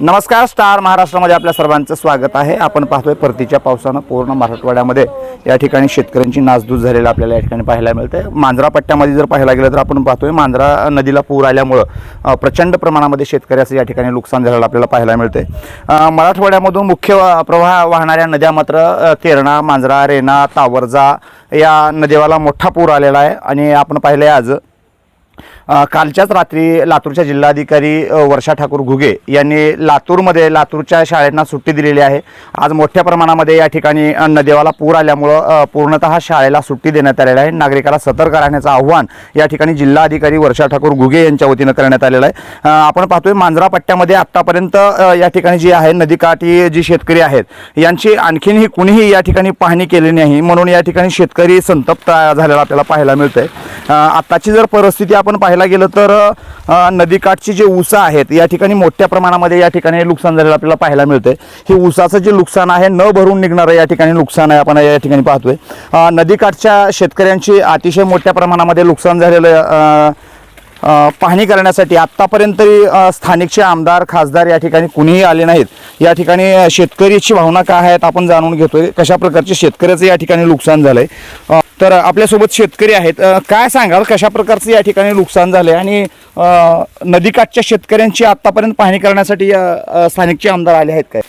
नमस्कार स्टार महाराष्ट्रामध्ये आपल्या सर्वांचं स्वागत आहे. आपण पाहतोय परतीच्या पावसानं पूर्ण मराठवाड्यामध्ये या ठिकाणी शेतकऱ्यांची नासधूस झालेला आपल्याला या ठिकाणी पाहायला मिळते मांजरा पट्ट्यामध्ये जर पाहायला गेलं तर आपण पाहतोय मांजरा नदीला पूर आल्यामुळं प्रचंड प्रमाणामध्ये शेतकऱ्याचं या ठिकाणी नुकसान झालेलं आपल्याला पाहायला मिळते मराठवाड्यामधून मुख्य प्रवाह वाहणाऱ्या नद्या मात्र तेरणा मांजरा रेणा तावरजा या नदीवाला मोठा पूर आलेला आहे. आणि आपण पाहिलं आहे आज कालच्याच रात्री लातूरच्या जिल्हाधिकारी वर्षा ठाकूर घुगे यांनी लातूरमध्ये लातूरच्या शाळेंना सुट्टी दिलेली आहे. आज मोठ्या प्रमाणामध्ये या ठिकाणी नदेवाला पूर आल्यामुळं पूर्णतः शाळेला सुट्टी देण्यात आलेली आहे. नागरिकाला सतर्क राहण्याचं आव्हान या ठिकाणी जिल्हाधिकारी वर्षा ठाकूर घुगे यांच्या वतीनं करण्यात आलेलं आहे. आपण पाहतोय मांजरा पट्ट्यामध्ये आत्तापर्यंत या ठिकाणी जी आहे नदीकाठी जी शेतकरी आहेत यांची आणखीनही कुणीही या ठिकाणी पाहणी केली नाही म्हणून या ठिकाणी शेतकरी संतप्त झालेला आपल्याला पाहायला मिळतंय. आत्ताची जर परिस्थिती आपण पाहायला गेलं तर नदीकाठची जे उसा आहेत या ठिकाणी मोठ्या प्रमाणामध्ये या ठिकाणी नुकसान झालेलं आपल्याला पाहायला मिळतंय. हे उसाचं जे नुकसान आहे न भरून निघणारं या ठिकाणी नुकसान आहे आपण या ठिकाणी पाहतोय. नदीकाठच्या शेतकऱ्यांची अतिशय मोठ्या प्रमाणामध्ये नुकसान झालेलं पाहणी करण्यासाठी आत्तापर्यंत तरी स्थानिकचे आमदार खासदार या ठिकाणी कुणीही आले नाहीत. या ठिकाणी शेतकरीची भावना काय आहेत आपण जाणून घेतोय. कशा प्रकारचे शेतकऱ्याचं या ठिकाणी नुकसान झालंय? आहे तर आपल्यासोबत शेतकरी आहेत. काय सांगाल? कशा प्रकारचं या ठिकाणी नुकसान झालंय? आणि नदीकाठच्या शेतकऱ्यांची आत्तापर्यंत पाहणी करण्यासाठी स्थानिकचे आमदार आले आहेत काय?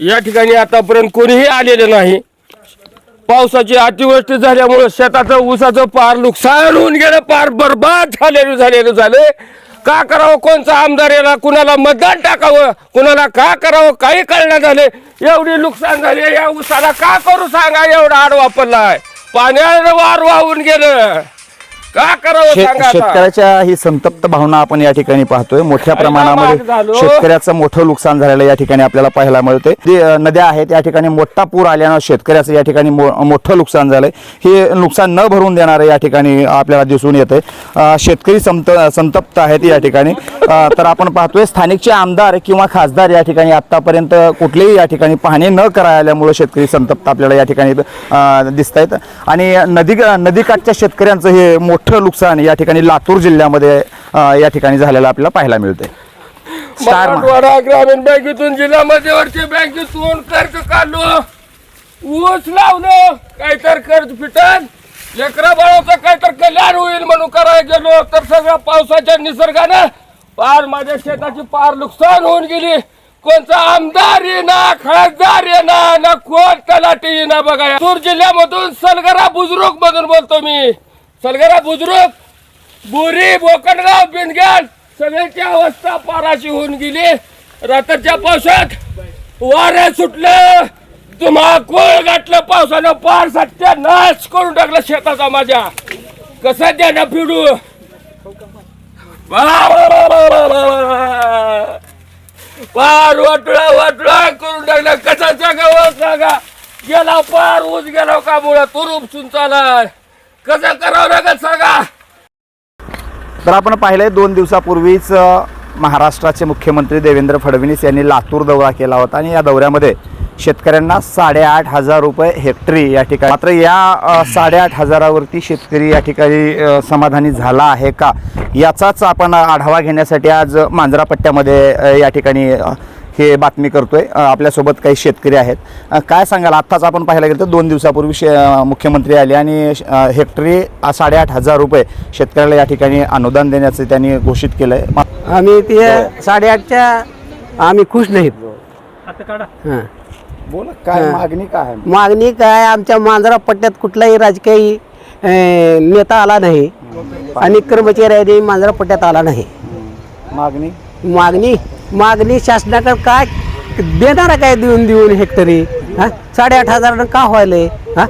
या ठिकाणी आतापर्यंत कोणीही आलेलं नाही. पावसाची अतिवृष्टी झाल्यामुळं शेताचं ऊसाचं पार नुकसान होऊन गेलं पार बरबाद झालेलं झालेलं झाले का करावं कोणचा आमदार याला कुणाला मतदान टाकावं कुणाला का करावं काही कळणं झाले एवढी नुकसान झाले या ऊसाला का करू सांगा एवढा आड वापरलाय पाण्यानं वार वाहून गेलं. का करावं शे- सांगा आता? शेतकऱ्याच्या ही संतप्त भावना आपण या ठिकाणी पाहतोय. मोठ्या काय प्रमाणामध्ये? शेतकऱ्याचं मोठं नुकसान झालेलं या ठिकाणी आपल्याला पाहायला मिळते जे अ, नद्या आहेत या ठिकाणी मोठा पूर आल्यानं शेतकऱ्याचं या ठिकाणी मो- मोठं नुकसान झालंय. हे नुकसान न भरून देणारं या ठिकाणी आपल्याला दिसून येते शेतकरी संत संतप्त आहेत या ठिकाणी. अ, तर आपण पाहतोय स्थानिकचे आमदार किंवा खासदार या ठिकाणी आतापर्यंत कुठलेही या ठिकाणी पाहणी न करा आल्यामुळे शेतकरी संतप्त आपल्याला या ठिकाणी दिसत आहेत आणि नदी नदीकाठच्या शेतकऱ्यांचं हे मोठं नुकसान या ठिकाणी लातूर जिल्ह्यामध्ये या ठिकाणी झालेलं आपल्याला पाहायला मिळते मराठवाडा ग्रामीण बँकेतून जिल्हा मध्यवर्ती बँकेतून कर्ज काढलो. ऊस लावलं. काहीतर कर्ज फिटन लेकरा बाळाचं काहीतर कल्याण होईल म्हणून करायला गेलो. तर सगळ्या पावसाच्या निसर्गानं पार माझ्या शेताची पार नुकसान होऊन गेली. कोणचा आमदार येना खासदार येना ना कोण तलाटी येना बघा. लातूर जिल्ह्यामधून सलगरा बुजुर्ग मधून बोलतो मी. सलगरा बुजुर्ग बुरी बोकडगाव बिनगेल सगळ्याची अवस्था पाराशी होऊन गेली. रात्रीच्या पावसात वाऱ्या सुटलं. धुमाकूळ गाठलं पावसानं. पार सत्यानाश करून टाकलं शेताचा माझ्या. कसा द्या ना फिडू पार वाटुळा वाटळा करून टाकला. कसा जागा सांगा? गेला पार ऊस गेला का मुळा तूर सुन चालाय कसं करावं लागेल सांगा. तर आपण पाहिलंय दोन दिवसापूर्वीच महाराष्ट्राचे मुख्यमंत्री देवेंद्र फडणवीस यांनी लातूर दौरा केला होता आणि या दौऱ्यामध्ये शेतकऱ्यांना साडेआठ हजार रुपये हेक्टरी या ठिकाणी मात्र या साडेआठ हजारावरती शेतकरी या ठिकाणी समाधानी झाला आहे का? याचाच आपण आढावा घेण्यासाठी आज मांजरा पट्ट्यामध्ये या ठिकाणी हे बातमी करतोय. आपल्यासोबत काही शेतकरी आहेत. काय सांगाल? आत्ताच आपण पाहायला गेलं तर दोन दिवसापूर्वी शे मुख्यमंत्री आले आणि हेक्टरी साडेआठ हजार रुपये शेतकऱ्याला या ठिकाणी अनुदान देण्याचं त्यांनी घोषित केलं आहे आम्ही ते साडेआठच्या आम्ही खुश नाहीत. हं. बोला काय मागणी काय आहे? मागणी काय आमच्या मांजरा पट्ट्यात कुठलाही राजकीय नेता आला नाही आणि कर्मचारी मांजरा पट्ट्यात आला नाही. मागणी? मागणी? मागणी शासनाकडे काय देणार काय देऊन देऊन हेक्टरी? हा? साडेआठ हजारानं का व्हायलंय हा?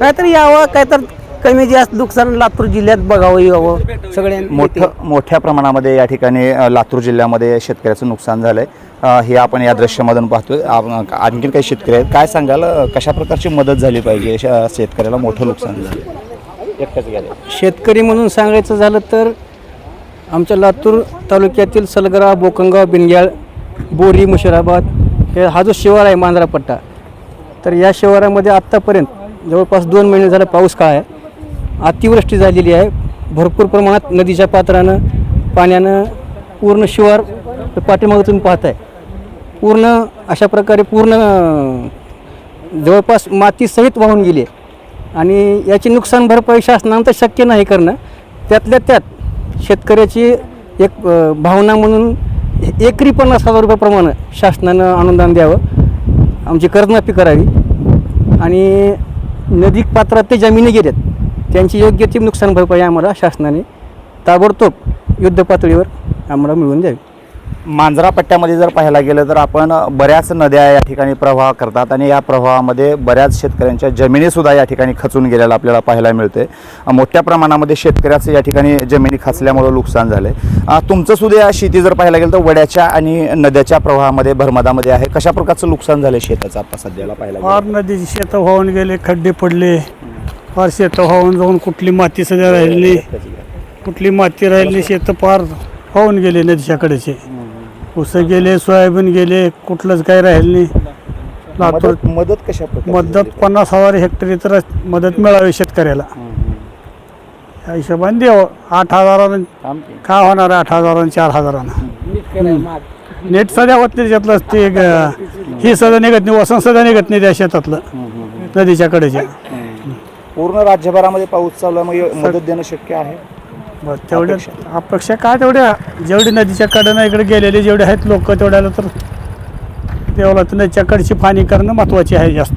काहीतरी यावं काहीतर कमी जास्त नुकसान लातूर जिल्ह्यात बघावं यावं. सगळ्यांनी मोठं मोठ्या प्रमाणामध्ये या ठिकाणी लातूर जिल्ह्यामध्ये शेतकऱ्याचं नुकसान झालंय. अ, हे आपण या दृश्यामधून पाहतोय. आणखीन काही शेतकरी आहेत. काय सांगाल कशा प्रकारची मदत झाली पाहिजे? शेतकऱ्याला मोठं नुकसान झालं. एकटंच गेलं. शेतकरी म्हणून सांगायचं झालं तर आमच्या लातूर तालुक्यातील सलगरा बोकंगाव बिनग्याळ बोरी मुशिराबाद हे हा जो शिवार आहे मांजरा पट्टा तर या शिवारामध्ये आत्तापर्यंत जवळपास दोन महिने झाला पाऊस काळ आहे. अतिवृष्टी झालेली आहे. भरपूर प्रमाणात नदीच्या पात्रानं पाण्यानं पूर्ण शिवार पाठीमागं तुम्ही पाहताय पूर्ण अशा प्रकारे पूर्ण जवळपास मातीसहित वाहून गेली आणि याची नुकसान भरपाई शासनानंतर शक्य नाही करणं. त्यातल्या त्यात शेतकऱ्याची एक भावना म्हणून एकरी पन्नास हजार रुपयाप्रमाणे शासनानं अनुदान द्यावं. आमची कर्जमाफी करावी. आणि नदी पात्रात ते जमिनी गेल्यात. त्यांची योग्य ती नुकसान भरपाई आम्हाला शासनाने ताबडतोब युद्ध पातळीवर आम्हाला मिळवून द्यावी. मांजरा पट्ट्यामध्ये जर पाहायला गेलं तर आपण बऱ्याच नद्या या ठिकाणी प्रवाह करतात आणि या प्रवाहामध्ये बऱ्याच शेतकऱ्यांच्या जमिनीसुद्धा या ठिकाणी खचून गेलेल्या आपल्याला पाहायला मिळते मोठ्या प्रमाणामध्ये शेतकऱ्याचं या ठिकाणी जमिनी खचल्यामुळं नुकसान झालं आहे तुमचंसुद्धा या शेती जर पाहायला गेलं तर वड्याच्या आणि नद्याच्या प्रवाहामध्ये भरमदामध्ये आहे. कशा प्रकारचं नुकसान झालं शेताचं आता सध्याला पाहायला फार नदीची शेतं होऊन गेले खड्डे पडले. फार शेतं होऊन जाऊन कुठली माती सध्या राहिली कुठली माती राहिली शेतं फार होऊन गेले नदीच्याकडेचे ऊस गेले सोयाबीन गेले कुठलंच काही राहिलं नाही. लातूर मदत मदत कशा प्रकारे मदत पन्नास हजार हेक्टरी तर मदत मिळावी शेतकऱ्याला. या हिशोबाने द्यावं आठ हजारानं काय होणार आहे? आठ हजारानं चार हजारानं. नेट सध्या होत नाही त्यातलं. ते ग- ही सध्या निघत नाही वसंत सध्या निघत नाही त्या शेतातलं. नदीच्या कडेच्या. पूर्ण राज्यभरामध्ये पाऊस चालू आहे मग मदत देणं शक्य आहे? तेवढ्या अपेक्षा. काय तेवढ्या? जेवढी नदीच्या कडेनं इकडे गेलेले जेवढे आहेत लोक तेवढ्याला तर तेवढा तर नदीच्या कडची फानी करणं महत्त्वाची आहे जास्त.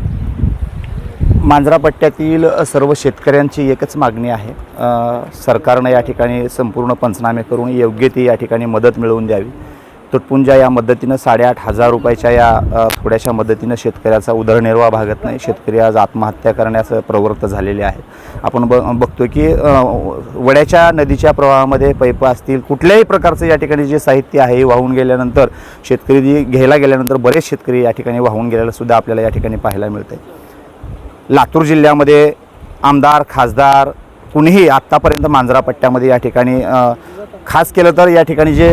मांजरा पट्ट्यातील सर्व शेतकऱ्यांची एकच मागणी आहे. अ, सरकारनं या ठिकाणी संपूर्ण पंचनामे करून योग्य ती या ठिकाणी मदत मिळवून द्यावी. तुटपुंजा या मदतीनं साडेआठ हजार रुपयाच्या या थोड्याशा मदतीनं शेतकऱ्याचा उदरनिर्वाह भागत नाही. शेतकरी आज आत्महत्या करण्यास प्रवृत्त झालेले आहेत. आपण ब बघतो की वड्याच्या नदीच्या प्रवाहामध्ये पैप असतील कुठल्याही प्रकारचं या ठिकाणी जे साहित्य आहे वाहून गेल्यानंतर शेतकरी घ्यायला गेल्यानंतर बरेच शेतकरी या ठिकाणी वाहून गेलेलं सुद्धा आपल्याला या ठिकाणी पाहायला मिळतं लातूर जिल्ह्यामध्ये आमदार खासदार कुणीही आत्तापर्यंत मांजरा पट्ट्यामध्ये या ठिकाणी खास केलं तर या ठिकाणी जे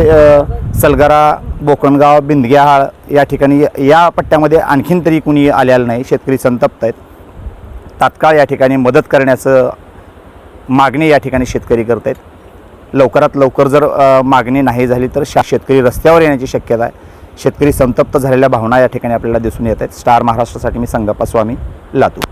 सलगरा बोकणगाव बिंदग्याहाळ या ठिकाणी या पट्ट्यामध्ये आणखीन तरी कुणी आलेलं नाही. शेतकरी संतप्त आहेत. तात्काळ या ठिकाणी मदत करण्याचं मागणी या ठिकाणी शेतकरी करत आहेत. लवकरात लवकर जर मागणी नाही झाली तर शा शेतकरी रस्त्यावर येण्याची शक्यता आहे. शेतकरी संतप्त झालेल्या भावना या ठिकाणी आपल्याला दिसून येत आहेत. स्टार महाराष्ट्रासाठी मी संगप्पा स्वामी लातूर.